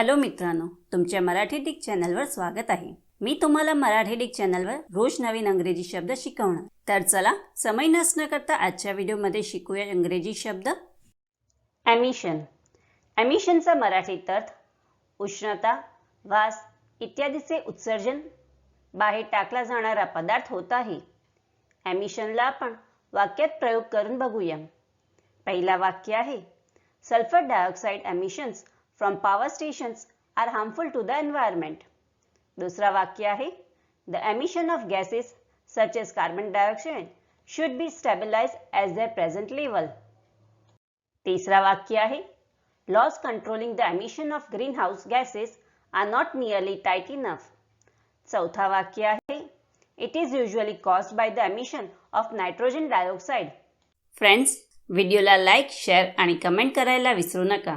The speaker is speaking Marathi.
हॅलो मित्रांनो तुमच्या मराठी डिक चॅनलवर स्वागत आहे. मी तुम्हाला मराठी डिक चॅनलवर रोज नवीन अंग्रेजी शब्द शिकवणार. तर चला समय नसणं करता आजच्या व्हिडिओमध्ये शिकूया इंग्रजी शब्द. ॲमिशन ॲमिशनचा मराठीत अर्थ उष्णता वास इत्यादीचे उत्सर्जन बाहेर टाकला जाणारा पदार्थ होत आहे. ॲमिशनला आपण वाक्यात प्रयोग करून बघूया. पहिला वाक्य आहे sulphur dioxide emissions from power stations are harmful to the environment दुसरा वाक्य आहे the emission of gases such as carbon dioxide should be stabilize as the present level तिसरा वाक्य आहे laws controlling the emission of greenhouse gases are not nearly tight enough चौथा वाक्य आहे it is usually caused by the emission of nitrogen dioxide friends व्हिडिओला लाईक शेअर आणि कमेंट करायला विसरू नका.